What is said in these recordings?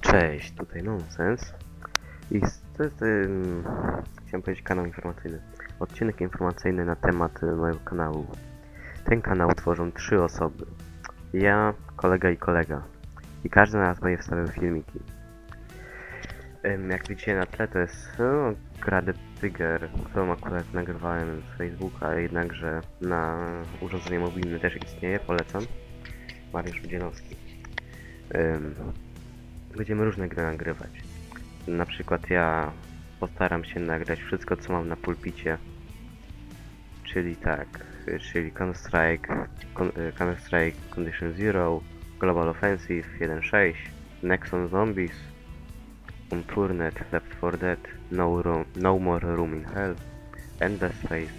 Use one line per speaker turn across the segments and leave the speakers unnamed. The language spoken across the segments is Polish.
Cześć, tutaj Nonsens. I to jest, ym, chciałem powiedzieć, kanał informacyjny. Odcinek informacyjny na temat y, mojego kanału. Ten kanał tworzą trzy osoby. Ja, kolega i kolega. I każdy na nas będzie wstawiał filmiki. Ym, jak widzicie na tle to jest no, gra The Trigger, którą akurat nagrywałem z Facebooka, jednakże na urządzenie mobilne też istnieje, polecam. Mariusz Dzienowski. Ym, będziemy różne gry nagrywać. Na przykład ja postaram się nagrać wszystko co mam na pulpicie. Czyli tak, czyli Counter-Strike, y, Counter-Strike Condition Zero, Global Offensive 1.6, Nexon Zombies, Unturned, Left 4 Dead, no, room, no More Room in Hell, Endless Space,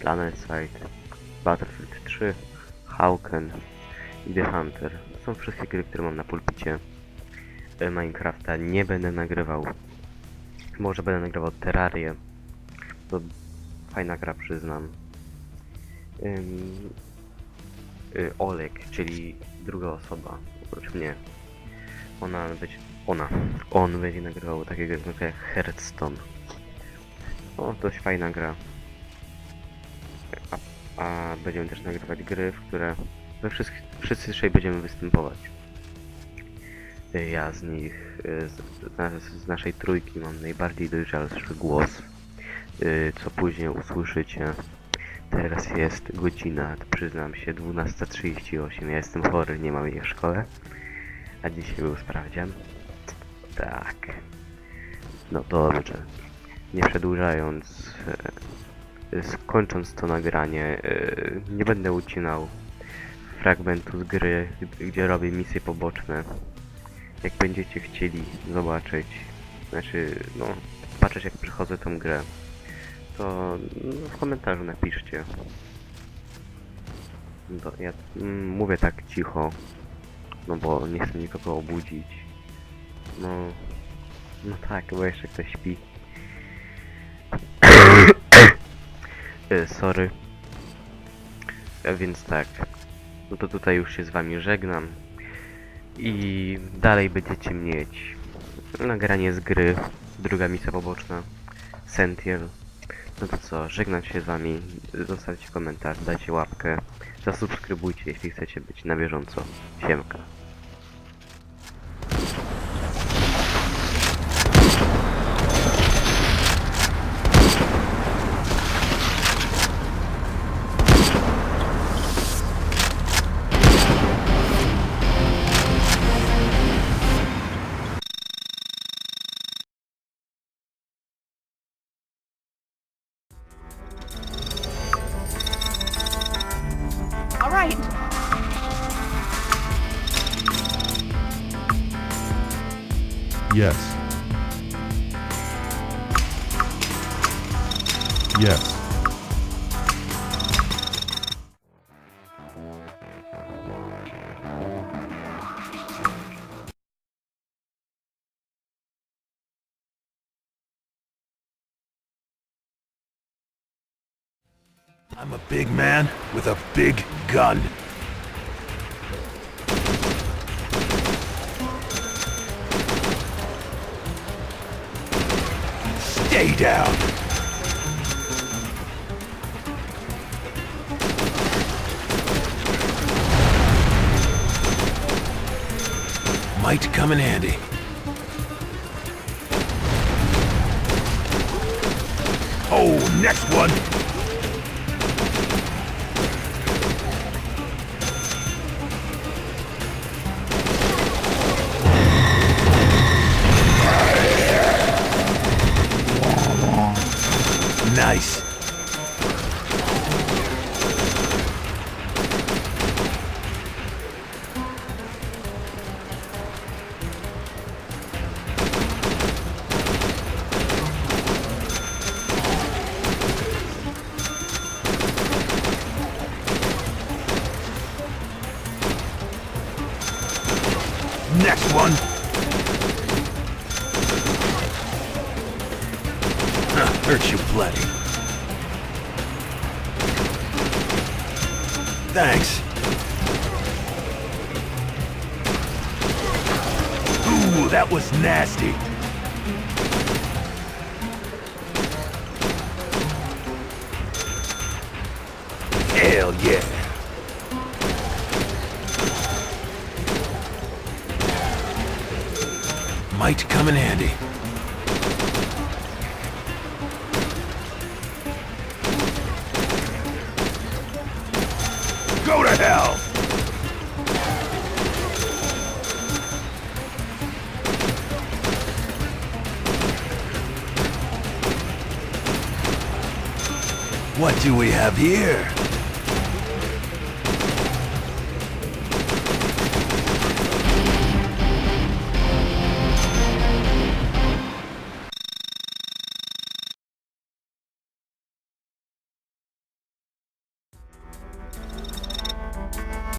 Planet Side, Battlefield 3, Hawken i The Hunter. To są wszystkie gry, które mam na pulpicie. E, Minecrafta nie będę nagrywał. Może będę nagrywał Terrarię. To fajna gra, przyznam. Ym, y, Olek, czyli druga osoba, oprócz mnie. Ona będzie, ona, on będzie nagrywał takie gry jak Hearthstone. O, dość fajna gra. A, a będziemy też nagrywać gry, w które we wszystkich, wszyscy trzej będziemy występować. Y, Ja z nich, y, z, z, naszej trójki mam najbardziej dojrzalszy głos, y, co później usłyszycie. Teraz jest godzina, przyznam się, 12.38. Ja jestem chory, nie mam jej w szkole. A dzisiaj był sprawdzian. Tak. No dobrze. Nie przedłużając, e, skończąc to nagranie, nie będę ucinał fragmentu z gry, gdzie robię misje poboczne. Jak będziecie chcieli zobaczyć, znaczy, no, patrzeć jak przechodzę tą grę, to no, w komentarzu napiszcie. No, ja mm, mówię tak cicho, no bo nie chcę nikogo obudzić. No, no tak, bo jeszcze ktoś śpi. E, Sorry. A więc tak, no to tutaj już się z wami żegnam. I dalej będziecie mieć nagranie z gry, druga misja poboczna, Sentiel. No to co, żegnam się z wami, zostawcie komentarz, dajcie łapkę, zasubskrybujcie jeśli chcecie być na bieżąco. Siemka.
Right.
Yes. Yes.
I'm a big man with a big gun. Stay down. Might come in handy. Oh, next one. Nice. Next one. Huh, hurt you plenty. Thanks. Ooh, that was nasty. Hell yeah. Might come in handy. Go to hell! What do we have here?